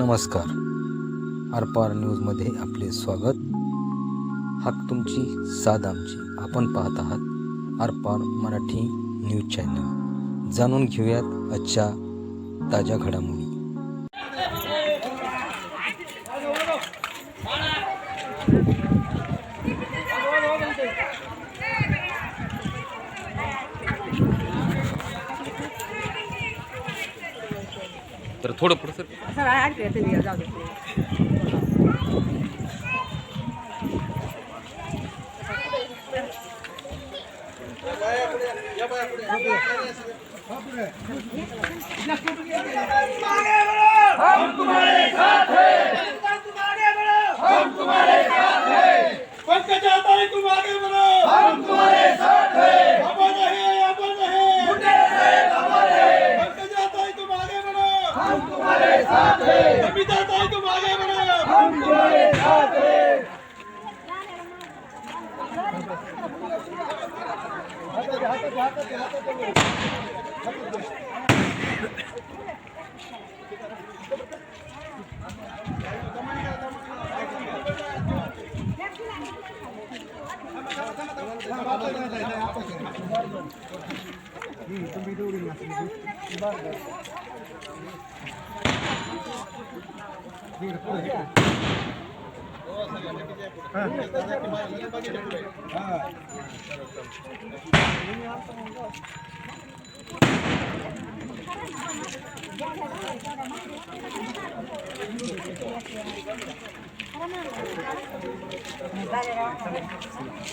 नमस्कार. आरपार न्यूजमध्ये आपले स्वागत. हक तुमची साध आमची. आपण पाहत आहात आरपार मराठी न्यूज चॅनल. जाणून घेऊयात आजच्या ताज्या घडामोडी. थोडं पुढं सर. सर ऐकते तुम्ही जाऊ दे. पंकज आता है तुम आगे बढ़ो। हम तुम्हारे साथ हैं अमर रहे अमर रहे मुंडे रहे अमर रहे पंकज आता है तुम आगे बढ़ो हम तुम्हारे साथ हैं कविता आता है तुम आगे बढ़ो हम तुम्हारे साथ हैं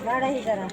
गाडा ही जरा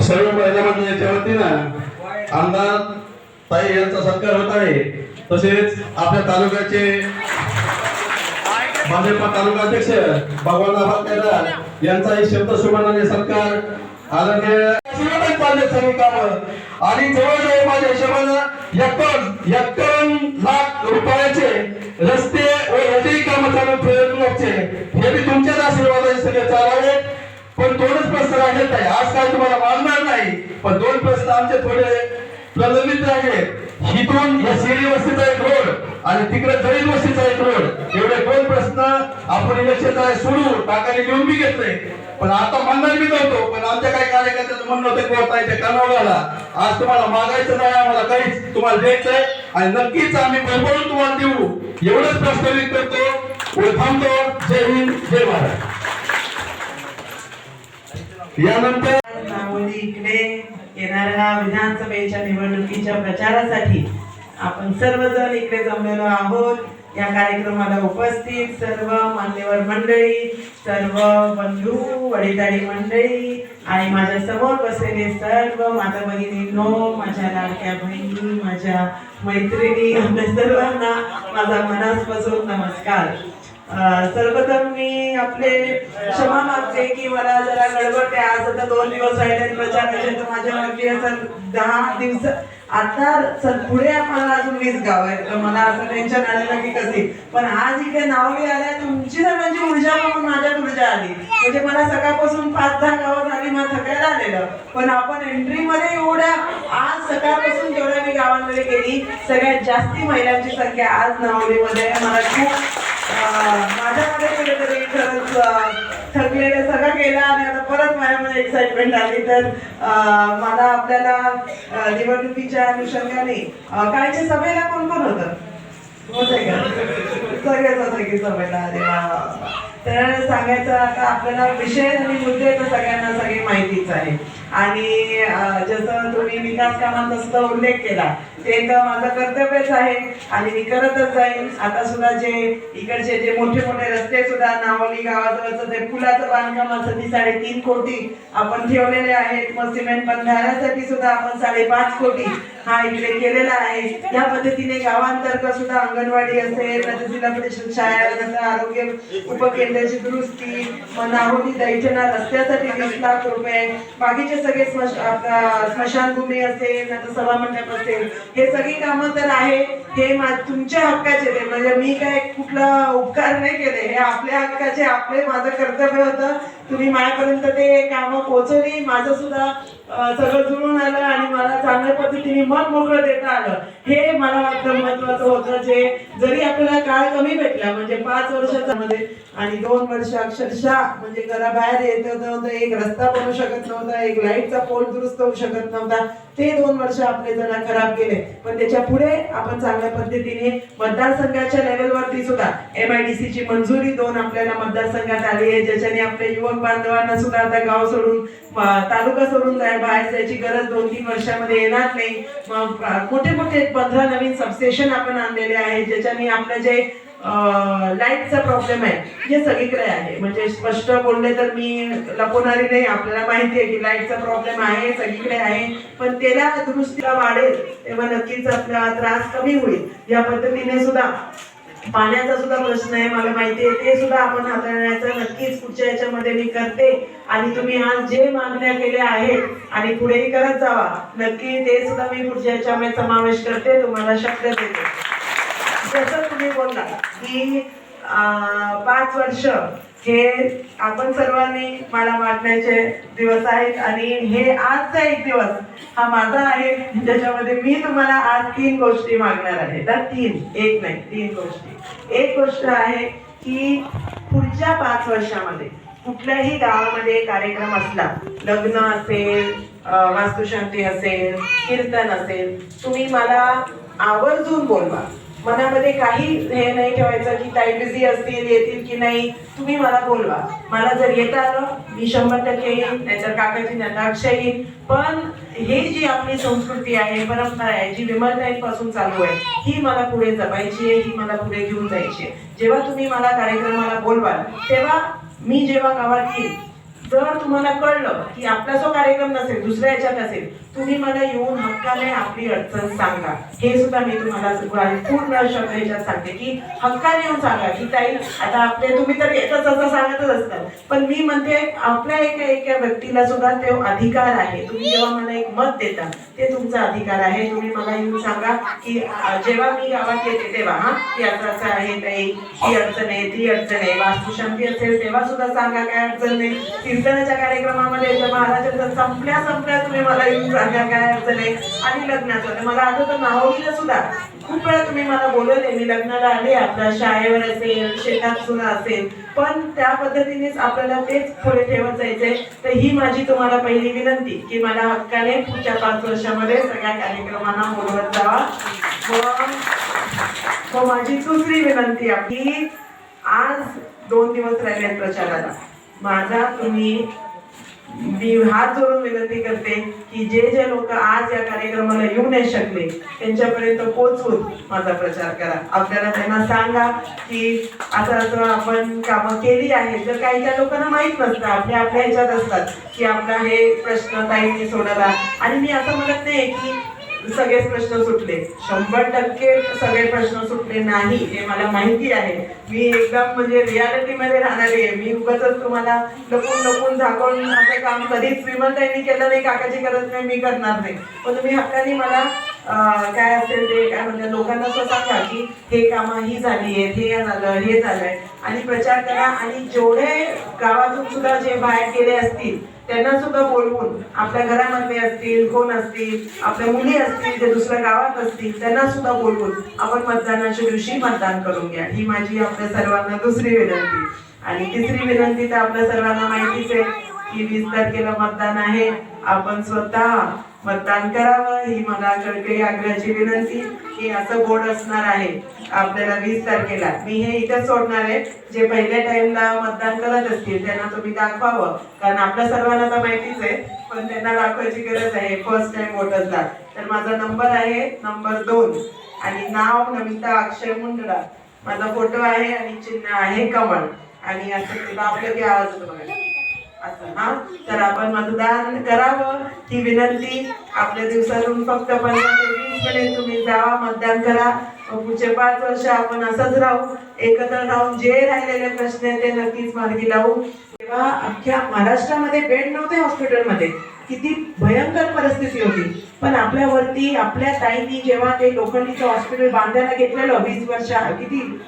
सर्व महिला मंडळाच्या वतीनं आमदार ताई यांचा सत्कार होत आहे. तसेच आपल्या तालुक्याचे भाजपा तालुका अध्यक्ष भगवान केदार यांचाही शब्द सुमानाने सत्कार आदरणीय सर्व काम आणि जवळजवळ माझ्या हिशोबानं एकावन्न एकावन्न लाख रुपयाचे रस्ते व याचेही काम चालू प्रयत्नाचे हे मी तुमच्याच आशीर्वादाचे सगळे चालावे पण दोनच प्रश्न राहिलेत आहे आज काय तुम्हाला मानणार नाही. पण दोन प्रश्न आमचे थोडे प्रलंबित आहे. हिथून या शिरी वस्तीचा एक रोड आणि तिकडे जळील वस्तीचा एक रोड. एवढे दोन प्रश्न आपण इलेक्शनचा सोडू टाकाने घेऊन बी घेतले पण आता म्हणणार मी नव्हतो पण आमच्या काही कार्यकर्त्याचं म्हणणं होतं किंवा ताईच्या कानावर आला आज तुम्हाला मागायचं नाही आम्हाला काहीच तुम्हाला द्यायचंय आणि नक्कीच आम्ही भरभरून तुम्हाला देऊ. एवढंच प्रस्तावित करतो. थांबतो. जय हिंद जय महाराज यानंतर इकडे येणाऱ्या विधानसभेच्या निवडणुकीच्या प्रचारासाठी आपण सर्वजण इकडे जमलेलो आहोत. या कार्यक्रमाला उपस्थित सर्व मान्यवर मंडळी सर्व बंधू वडीलधारी मंडळी आणि माझ्यासमोर बसलेले सर्व माझ्या भगिनींनो माझ्या लाडक्या बहिणी माझ्या मैत्रिणी आपल्या सर्वांना माझा मनापासून नमस्कार. सर्वप्रथम मी आपले क्षमा मागते की मला जरा गडबड आहे आज आता दोन दिवस राहिले प्रचार तर माझ्या मागे दहा दिवस आता सर पुढे मला अजून वीस गाव आहेत. तर मला असं टेन्शन आलेलं की कधी पण आज इकडे नावे आल्या तुमची सर्वांची ऊर्जा बघून माझ्यात ऊर्जा आली. म्हणजे मला सकाळपासून पाच दहा गावं झाली मला थकायला आलेलं. पण आपण एंट्रीमध्ये एवढ्या आज सकाळपासून जेवढ्या मी गावांमध्ये गेली सगळ्यात जास्ती महिलांची संख्या आज नावलीमध्ये आहे. मला खूप माझ्यामध्ये कुठेतरी खरंच ठरलेलं सगळं केलं आणि आता परत माझ्यामध्ये एक्साइटमेंट आली तर मला आपल्याला निवडणुकीच्या अनुषंगाने कालच्या सभेला कोण कोण होतं होते का सगळेच होते की सभेला अरे वा. तर सांगायचं आता आपल्याला विषय आणि मुद्दे तर सगळ्यांना नक्कीच आहे. आणि जसं तुम्ही विकास कामांचा सुद्धा उल्लेख केला ते तर माझं कर्तव्यच आहे आणि मी करतच जाईन. आता सुद्धा जे इकडचे जे मोठे मोठे रस्ते सुद्धा नावली गावाजवळचं ते पुलाचं बांधकामासाठी साडेतीन कोटी आपण ठेवलेले आहेत. मग सिमेंट बंधाऱ्यासाठी सुद्धा आपण साडेपाच कोटी हा इकडे केलेला आहे. या पद्धतीने गावांतर्गत सुद्धा अंगणवाडी असेल जिल्हा परिषद शाळा आरोग्य उपकेंद्राची दुरुस्ती नाहोनी दैठणा रस्त्यासाठी वीस लाख रुपये बाकीचे सगळे स्मशानभूमी असेल नंतर सभामंडप असेल हे सगळी कामं तर आहे हे तुमच्या हक्काचे ते. म्हणजे मी काय कुठला उपकार नाही केले. हे आपल्या हक्काचे आपले माझं कर्तव्य होतं. तुम्ही माझ्यापर्यंत ते कामं पोहोचवली. माझं सुद्धा सगळं जुळून आलं आणि मला चांगल्या पद्धतीने मन मोकळं देता आलं. हे मला वाटतं महत्वाचं होतं जे जरी आपल्याला काळ कमी भेटला म्हणजे पाच वर्षाचा मध्ये आणि दोन वर्ष अक्षरशः म्हणजे घराबाहेर येत नव्हतं एक रस्ता बनू शकत नव्हता एक लाईटचा पोल दुरुस्त होऊ शकत नव्हता. ते दोन वर्ष आपले जरा खराब गेले. पण त्याच्या पुढे आपण चांगल्या पद्धतीने मतदारसंघाच्या लेवलवरती सुद्धा एम आय डी सी ची मंजुरी दोन आपल्याला मतदारसंघात आली आहे ज्याच्याने आपल्या युवक बांधवांना सुद्धा आता गाव सोडून तालुका सोडून जायला बाहेर जायची गरज दोन तीन वर्षामध्ये येणार नाही. मग मोठे मोठे पंधरा नवीन सबस्टेशन आपण आणलेले आहे ज्याच्याने आपलं जे लाईटचा प्रॉब्लेम आहे जे सगळीकडे आहे. म्हणजे स्पष्ट बोलले तर मी लपवणारी नाही आपल्याला माहिती आहे की लाईटचा प्रॉब्लेम आहे सगळीकडे आहे. पण त्याला दुरुस्तीला वाढेल तेव्हा नक्कीच आपला त्रास कमी होईल. या पद्धतीने सुद्धा पाण्याचा सुद्धा प्रश्न आहे मला माहिती आहे ते सुद्धा आपण हाताळण्याचा नक्कीच पुढच्या याच्यामध्ये मी करते. आणि तुम्ही आज जे मागण्या केल्या आहेत आणि पुढेही करत जावा नक्की ते सुद्धा मी पुढच्या याच्यामध्ये समावेश करते तुम्हाला शब्द देते. जसं तुम्ही बोलला की अं, पाच वर्ष हे आपण सर्वांनी मला वाटण्याचे दिवस आहेत आणि हे आजचा एक दिवस हा माझा आहे. ज्याच्यामध्ये मी तुम्हाला आज तीन गोष्टी मागणार आहे. तर तीन एक नाही तीन गोष्टी. एक गोष्ट आहे की पुढच्या पाच वर्षामध्ये कुठल्याही गावामध्ये कार्यक्रम असला लग्न असेल वास्तुशांती असेल कीर्तन असेल तुम्ही मला आवर्जून बोलवा. मनामध्ये काही हे नाही ठेवायचं की ताई बिझी असतील येतील की नाही तुम्ही मला बोलवा. मला जर येता आलं मी शंभर टक्के येईन त्याच्यावर काकाची नटाक्ष येईन. पण हे जी आपली संस्कृती आहे परंपरा आहे जी विमलताईंपासून चालू आहे ही मला पुढे जपायची आहे ही मला पुढे घेऊन जायची आहे. जेव्हा तुम्ही मला कार्यक्रमाला बोलवाल तेव्हा मी जेव्हा गावात येईल जर तुम्हाला कळलं की आपला जो कार्यक्रम नसेल दुसऱ्या याच्यात असेल तुम्ही मला येऊन हक्काने आपली अडचण सांगा. हे सुद्धा मी तुम्हाला पूर्ण शब्द ह्याच्यात सांगते की हक्काने येऊन सांगा की ताई आता आपले तुम्ही तर येतच असं सांगतच असतात. पण मी म्हणते आपल्या एका एका व्यक्तीला सुद्धा ते अधिकार आहे. तुम्ही जेव्हा मला एक मत देता ते तुमचा अधिकार आहे. तुम्ही मला येऊन सांगा की जेव्हा मी गावात येते तेव्हा हा की असं असं आहे ताई ही अडचण आहे ती अडचण आहे वास्तुशांती असेल तेव्हा सुद्धा सांगा काय अडचण नाही कीर्तनाच्या कार्यक्रमामध्ये जर महाराजांचा संपल्या संपल्या तुम्ही मला येऊन सांगा काय अडचण आहे. आणि लग्नाचं मला आठवतं नाहोलीला सुद्धा खूप वेळा तुम्ही मला बोलवले. मी लग्नाला आले आपल्या शाळेवर असेल शेतात सुद्धा असेल. पण त्या पद्धतीनेच आपल्याला तेच पुढे ठेवत जायचंय. तर ही माझी तुम्हाला पहिली विनंती की मला हक्काने पुढच्या पाच वर्षामध्ये सगळ्या कार्यक्रमांना बोलवत जावा. व- हो, माझी दुसरी विनंती आपली आज दोन दिवस राहिले प्रचाराला. माझा तुम्ही मी हात जोडून विनंती करते की जे जे लोक आज या कार्यक्रमाला येऊ नाही शकले त्यांच्यापर्यंत पोचवून माझा प्रचार करा. आपल्याला त्यांना सांगा की असं असं आपण कामं केली आहेत जर काही त्या लोकांना माहीत नसतं आपल्या आपल्या ह्याच्यात असतात की आपला हे प्रश्न ताईंनी सोडवला. आणि मी असं म्हणत नाही की सगळेच प्रश्न सुटले. शंभर टक्के सगळे प्रश्न सुटले नाही हे मला माहिती आहे. मी एकदम म्हणजे रियालिटी मध्ये राहणारी आहे. मी उगाच तुम्हाला लपून लपून झाकून असं काम कधीच विमलताईंनी केलं नाही काकाची गरज नाही मी करणार नाही. पण तुम्ही हक्काने मला काय असेल ते काय म्हणजे लोकांना असं सांगा की हे कामं ही झाली आहेत हे झालं हे झालंय. आणि प्रचार करा. आणि जेवढे गावातून सुद्धा जे बाहेर गेले असतील त्यांना सुद्धा बोलवून आपल्या घरामध्ये असतील कोण असतील आपल्या मुली असतील ते दुसऱ्या गावात असतील त्यांना सुद्धा बोलवून आपण मतदानाच्या दिवशी मतदान करून घ्या. ही माझी आपल्या सर्वांना दुसरी विनंती. आणि तिसरी विनंती तर आपल्या सर्वांना माहितीच आहे की वीस तारखेला मतदान आहे. आपण स्वतः मतदान करावं ही मला कळकळी आग्रहाची विनंती. की असं बोर्ड असणार आहे. आपल्याला वीस तारखेला. मी हे इथं सोडणार आहे. जे पहिल्या टाइमला मतदान करत असतील त्यांना तुम्ही दाखवावं. कारण आपल्या सर्वांना तर माहितीच आहे. पण त्यांना दाखवायची गरज आहे. फर्स्ट टाइम वोटर्सला तर माझा नंबर आहे नंबर दोन. आणि नाव नमिता अक्षय मुंडळा माझा फोटो आहे आणि चिन्ह आहे कमळ. आणि असं दाबलं की आवाज येतो हा? तर आपण मतदान करावं. ही विनंती आपल्या दिवसातून फक्त पंधरा ते वीस मिनिट तुम्ही जावा मतदान करा. पुढचे पाच वर्ष आपण असंच राहू. एकत्र राहून जे राहिलेले प्रश्न आहेत ते नक्कीच मार्गी लावू. तेव्हा अख्ख्या महाराष्ट्रामध्ये बेड नव्हते हॉस्पिटलमध्ये. किती भयंकर परिस्थिती होती. पण आपल्यावरती आपल्या ताईंनी जेव्हा ते लोखंडीचं हॉस्पिटल बांधायला घेतलेलं वीस वर्ष किती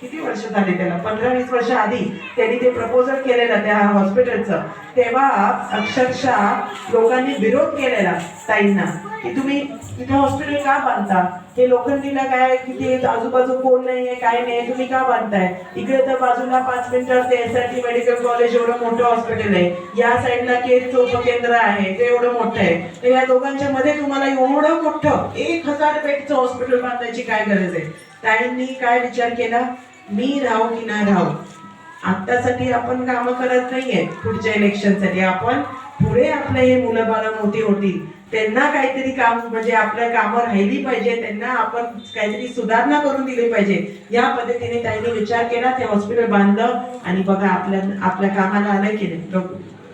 किती वर्ष झाले त्याला? पंधरा वीस वर्ष आधी त्यांनी ते प्रपोजल केलेलं त्या हॉस्पिटलचं तेव्हा अक्षरशः लोकांनी विरोध केलेला ताईंना की तुम्ही तिथे हॉस्पिटल का बांधता? हे लोखंडीला काय किती आजूबाजू कोण नाहीये काय नाही तुम्ही का बांधताय? इकडे तर बाजूला पाच मिनिटावर ते S R T medical college एवढं मोठं हॉस्पिटल आहे. या साईडला केस केंद्र आहे ते एवढं मोठं आहे. तर या दोघांच्या मध्ये तुम्हाला एवढं मोठं एक हजार बेडचं हॉस्पिटल बांधायची काय गरज आहे? ताईंनी काय विचार केला? मी राहू की ना राहू आत्तासाठी आपण कामं करत नाहीये. पुढच्या इलेक्शनसाठी आपण पुढे आपले हे मुलं बाळं मोठी होतील. त्यांना काहीतरी काम म्हणजे आपल्या कामं राहिली पाहिजे त्यांना आपण काहीतरी सुधारणा करून दिली पाहिजे. या पद्धतीने त्यांनी विचार केला ते हॉस्पिटल बांधलं आणि बघा आपल्या आपल्या कामाला आलंय की नाही.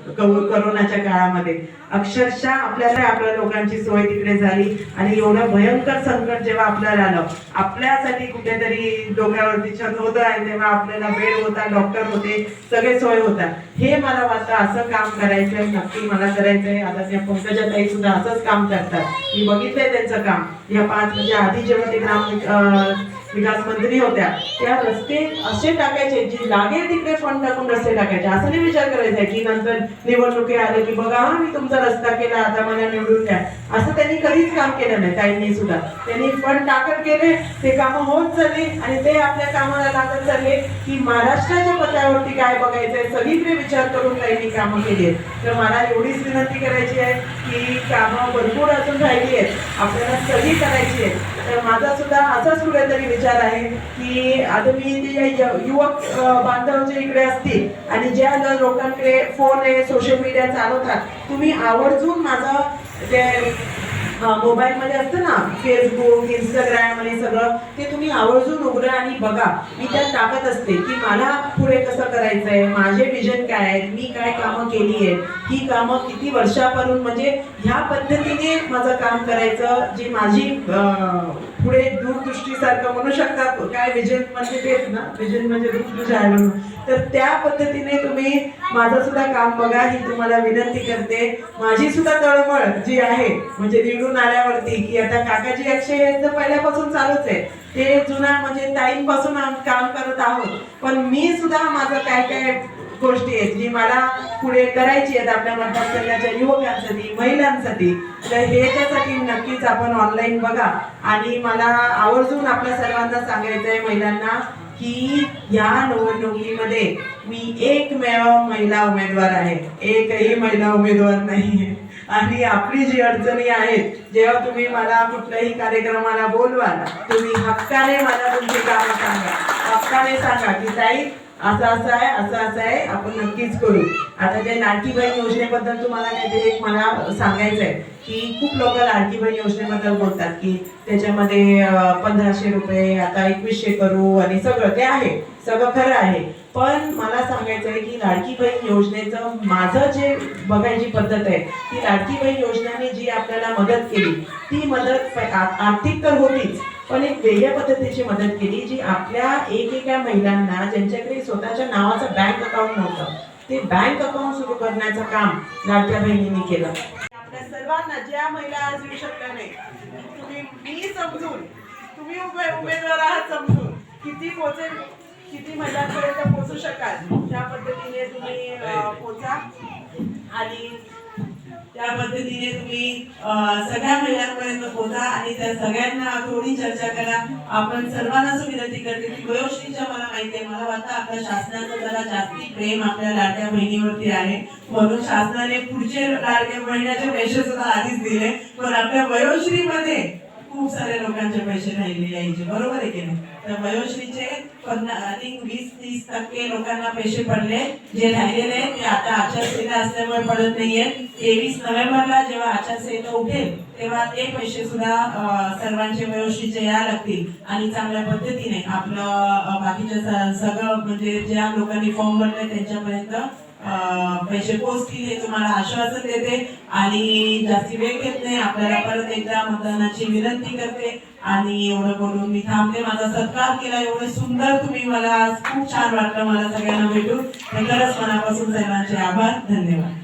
करोनाच्या काळामध्ये. अक्षरशः आपल्याला आपल्या लोकांची सोय तिकडे झाली आणि एवढं भयंकर संकट जेव्हा आपल्याला आलं आपल्यासाठी कुठेतरी डोक्यावरती छत होत आहे तेव्हा आपल्याला बेड होता डॉक्टर होते सगळे सोय होता. हे मला वाटतं असं काम करायचंय नक्की मला करायचंय. आता त्या पंकजा ताई सुद्धा असंच काम करतात. मी बघितलंय त्यांचं काम. या पाच म्हणजे आधी जेव्हा ते ग्राम विकास मंत्री होत्या. त्या रस्ते असे टाकायचे जे लागेल तिकडे फंड टाकून रस्ते टाकायचे. असं नाही विचार करायचा की नंतर निवडणुकी आले की बघा हा मी तुमचा रस्ता केला आता मला निवडून द्या. असं त्यांनी कधीच काम केलं नाही ताईंनी सुद्धा. त्यांनी फंड टाकत केले ते कामं होत चालले आणि ते आपल्या कामाला लागत चालले की महाराष्ट्राच्या पत्रावरती काय बघायचंय सगळीकडे विचार करून ताईंनी कामं केली आहेत. तर मला एवढीच विनंती करायची आहे की कामं भरपूर अजून राहिली आहेत. आपल्याला सगळी करायची आहेत. तर माझा सुद्धा असाच कुठेतरी विचार आहे की आता मी ते य- युवक बांधव जे इकडे असतील आणि ज्या जर लोकांकडे फोन आहे सोशल मीडिया चालवतात तुम्ही आवर्जून माझा जे मोबाईल मध्ये असतं ना फेसबुक इंस्टाग्राम आणि सगळं ते तुम्ही आवर्जून उघडा आणि बघा. मी त्यात टाकत असते की मला पुढे कसं करायचंय माझे विजन काय आहेत मी काय कामं केली आहेत ही कामं किती वर्षापासून म्हणजे ह्या पद्धतीने माझं काम करायचं जी माझी पुढे दूरदृष्टीसारखं म्हणू शकता काय विजन म्हणजे तेच ना? विजन म्हणजे दूरदृष्टी आहे म्हणून. तर त्या पद्धतीने तुम्ही माझं सुद्धा काम बघा ही तुम्हाला विनंती करते. माझी सुद्धा तळमळ जी आहे म्हणजे निवडून आल्यावरती की आता काकाजी अक्षय यांचं पहिल्यापासून चालूच आहे. ते जुना म्हणजे टाईमपासून काम करत आहोत. पण मी सुद्धा माझं काय काय गोष्टी आहेत जी मला पुढे करायची आहेत आपल्या मतदारसंघाच्या युवकांसाठी महिलांसाठी. तर ह्याच्यासाठी नक्कीच आपण ऑनलाईन बघा. आणि मला आवर्जून आपल्या सर्वांना सांगायचं आहे महिलांना की या निवडणुकीमध्ये मी एकमेव महिला उमेदवार आहे. एकही महिला उमेदवार नाही आहे आणि आपली जी अडचणी आहेत जेव्हा तुम्ही मला कुठल्याही कार्यक्रमाला बोलवाल तुम्ही हक्काने मला तुमची कामं सांगा. हक्काने सांगा की ताई असं असं आहे असं असं आहे. आपण नक्कीच करू. आता त्या लाडकी बहीण योजनेबद्दल तुम्हाला काहीतरी एक मला सांगायचं आहे की खूप लोक लाडकी बहीण योजनेबद्दल बोलतात की त्याच्यामध्ये पंधराशे रुपये आता एकवीसशे करू आणि सगळं ते आहे. सगळं खरं आहे. पण मला सांगायचं आहे की लाडकी बहीण योजनेचं माझं जे बघायची पद्धत आहे ती लाडकी बहीण योजनेने जी आपल्याला मदत केली ती मदत आर्थिक तर होतीच पण एक वेगळ्या पद्धतीची मदत केली जी आपल्या एकेका महिलांना ज्यांच्याकडे स्वतःच्या नावाचं बँक अकाउंट नव्हतं ते बँक अकाउंट सुरू करण्याचं काम लाडक्या बहिणींनी केलं. आपल्या सर्वांना ज्या महिला आज येऊ शकल्या नाही तुम्ही मी समजून तुम्ही उभे उमेदवार आहात समजून किती पोचेल किती महिलांपर्यंत पोहोचू शकाल? त्या पद्धतीने तुम्ही पोचा. आणि त्या पद्धतीने तुम्ही सगळ्या महिलांपर्यंत पोहोचा आणि त्या सगळ्यांना थोडी चर्चा करा. आपण सर्वांना असं विनंती करते की वयोश्रीच्या मला माहिती आहे मला वाटतं आपल्या शासनाचं जरा जास्ती प्रेम आपल्या लाडक्या बहिणीवरती आहे. म्हणून शासनाने पुढचे लाडक्या बहिणीचे पैसे सुद्धा आधीच दिले पण आपल्या वयोश्रीमध्ये खूप साऱ्या लोकांचे पैसे राहिले यायचे बरोबर आहे की नाही? तर वयोश्रीचे पन्नास आणि वीस तीस टक्के लोकांना पैसे पडले. जे राहिलेले आहेत ते आता आचारसंहिता असल्यामुळे पडत नाहीये. तेवीस नोव्हेंबरला जेव्हा आचारसंहिता उठेल तेव्हा ते पैसे सुद्धा सर्वांचे वयोश्रीचे या लागतील. आणि चांगल्या पद्धतीने आपलं बाकीच्या सगळं म्हणजे ज्या लोकांनी फॉर्म भरले त्यांच्यापर्यंत पैसे पोहोचतील हे तुम्हाला आश्वासन देते. आणि जास्ती वेळ घेत नाही आपल्याला परत एकदा मतदानाची विनंती करते. आणि एवढं बोलून मी थांबते. माझा सत्कार केला एवढं सुंदर तुम्ही मला खूप छान वाटलं. मला सगळ्यांना भेटून. खरंच मनापासून सर्वांचे आभार. धन्यवाद.